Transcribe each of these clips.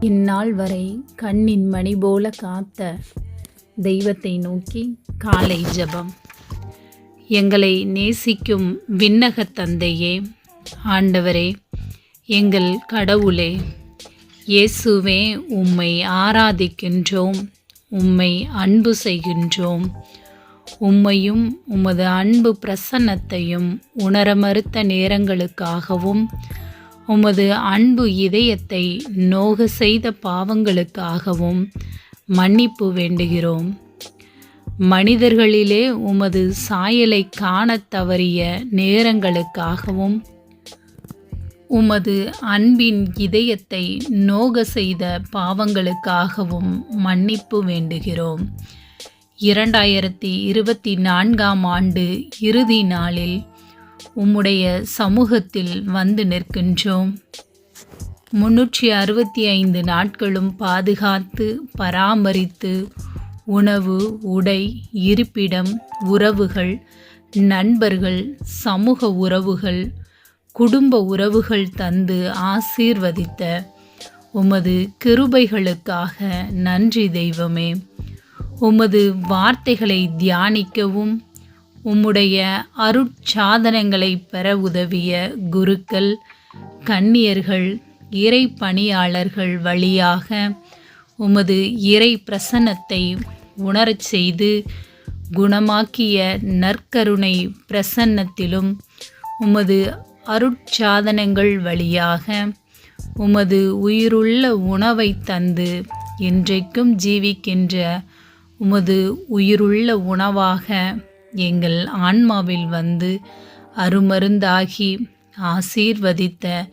இந்நாள் வரை கண்ணின் மணி போல காத்த தெய்வத்தை நோக்கி காலை ஜபம். எங்களை நேசிக்கும் விண்ணக தந்தையே ஆண்டவரே எங்கள் கடவுளே இயேசுவே உம்மை ஆராதிக்கின்றோம் உம்மை அன்பு செய்கின்றோம் உம்மையும் உமது அன்பு பிரசன்னத்தையும் உணர மறுத்த நேரங்களுக்காகவும் உமது அன்பு இதயத்தை நோக செய்த பாவங்களுக்காகவும் மன்னிப்பு வேண்டுகிறோம். மனிதர்களிலே உமது சாயலை காணத் தவறிய நேரங்களுக்காகவும் உமது அன்பின் இதயத்தை நோக செய்த பாவங்களுக்காகவும் மன்னிப்பு வேண்டுகிறோம். இரண்டாயிரத்தி இருபத்தி நான்காம் ஆண்டு இறுதி நாளில் உம்முடைய சமூகத்தில் வந்து நிற்கின்றோம். முன்னூற்றி அறுபத்தி ஐந்து நாட்களும் பாதுகாத்து பராமரித்து உணவு உடை இருப்பிடம் உறவுகள் நண்பர்கள் சமூக உறவுகள் குடும்ப உறவுகள் தந்து ஆசீர்வதித்த உமது கிருபைகளுக்காக நன்றி தெய்வமே. உமது வார்த்தைகளை தியானிக்கவும் உம்முடைய அருட்சாதனங்களை பெற உதவிய குருக்கள் கன்னியர்கள் இறை பணியாளர்கள் வழியாக உமது இறை பிரசன்னத்தை உணரச் செய்து குணமாக்கிய நற்கருணை பிரசன்னத்திலும் உமது அருட்சாதனங்கள் வழியாக உமது உயிருள்ள உணவை தந்து இன்றைக்கும் ஜீவிக்கின்ற உமது உயிருள்ள உணவாக எங்கள் ஆன்மாவில் வந்து அருமருந்தாகி ஆசீர்வதித்த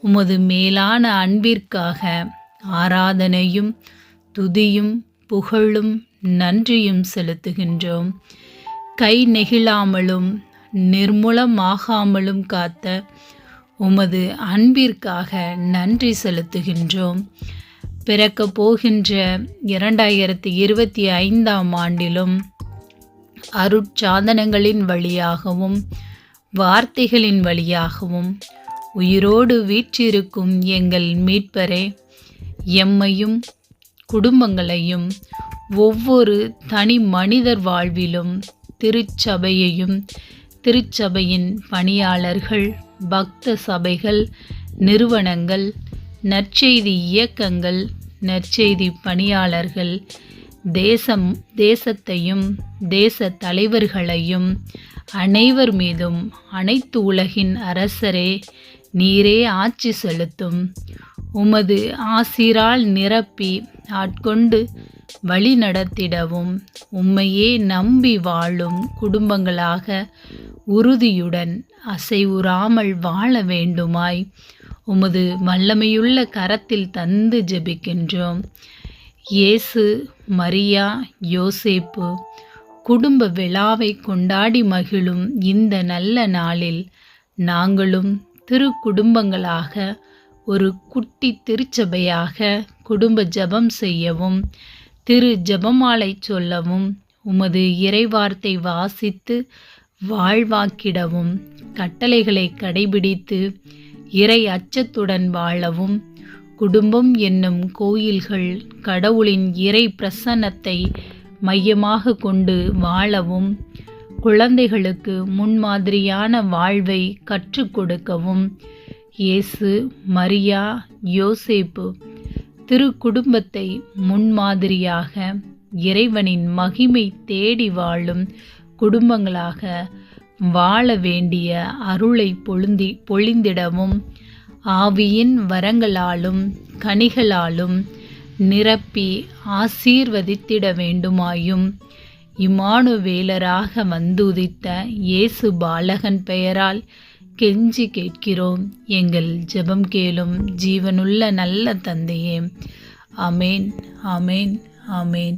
உமது மேலான அன்பிற்காக ஆராதனையும் துதியும் புகழும் நன்றியும் செலுத்துகின்றோம். கை நெகிழாமலும் நிர்மூலமாகாமலும் காத்த உமது அன்பிற்காக நன்றி செலுத்துகின்றோம். பிறக்கப் போகின்ற இரண்டாயிரத்தி இருபத்தி ஐந்தாம் ஆண்டிலும் அருட்சாதனங்களின் வழியாகவும் வார்த்தைகளின் வழியாகவும் உயிரோடு வீற்றிருக்கும் எங்கள் மீட்பரே எம்மையும் குடும்பங்களையும் ஒவ்வொரு தனி மனிதர் வாழ்விலும் திருச்சபையையும் திருச்சபையின் பணியாளர்கள் பக்த சபைகள் நிறுவனங்கள் நற்செய்தி இயக்கங்கள் நற்செய்தி பணியாளர்கள் தேசம் தேசத்தையும் தேச தலைவர்களையும் அனைவர் மீதும் அனைத்து உலகின் அரசரே நீரே ஆட்சி செலுத்தும். உமது ஆசிரால் நிரப்பி ஆட்கொண்டு வழி நடத்திடவும் உம்மையே நம்பி வாழும் குடும்பங்களாக உறுதியுடன் அசைவுறாமல் வாழ வேண்டுமாய் உமது வல்லமையுள்ள கரத்தில் தந்து ஜெபிக்கின்றோம். இயேசு மரியா யோசேப்பு குடும்ப விழாவை கொண்டாடி மகிழும் இந்த நல்ல நாளில் நாங்களும் திரு குடும்பங்களாக ஒரு குட்டி திருச்சபையாக குடும்ப ஜெபம் செய்யவும் திரு ஜபமாலை சொல்லவும் உமது இறைவார்த்தை வாசித்து வாழ்வாக்கிடவும் கட்டளைகளை கடைபிடித்து இறை அச்சத்துடன் வாழவும் குடும்பம் என்னும் கோயில்கள் கடவுளின் இறை பிரசன்னத்தை மையமாக கொண்டு வாழவும் குழந்தைகளுக்கு முன்மாதிரியான வாழ்வை கற்றுக் கொடுக்கவும். இயேசு மரியா யோசேப்பு திரு குடும்பத்தை முன்மாதிரியாக இறைவனின் மகிமை தேடி வாழும் குடும்பங்களாக வாழ வேண்டிய அருளை பொழுந்தி பொழிந்திடவும். ஆவியின் வரங்களாலும் கனிகளாலும் நிரப்பி ஆசீர்வதித்திட வேண்டுமாயும். இமானுவேலராக வந்துதித்த இயேசு பாலகன் பெயரால் கெஞ்சி கேட்கிறோம். எங்கள் ஜெபம் கேளும் ஜீவனுள்ள நல்ல தந்தையே. அமேன் அமேன் அமேன்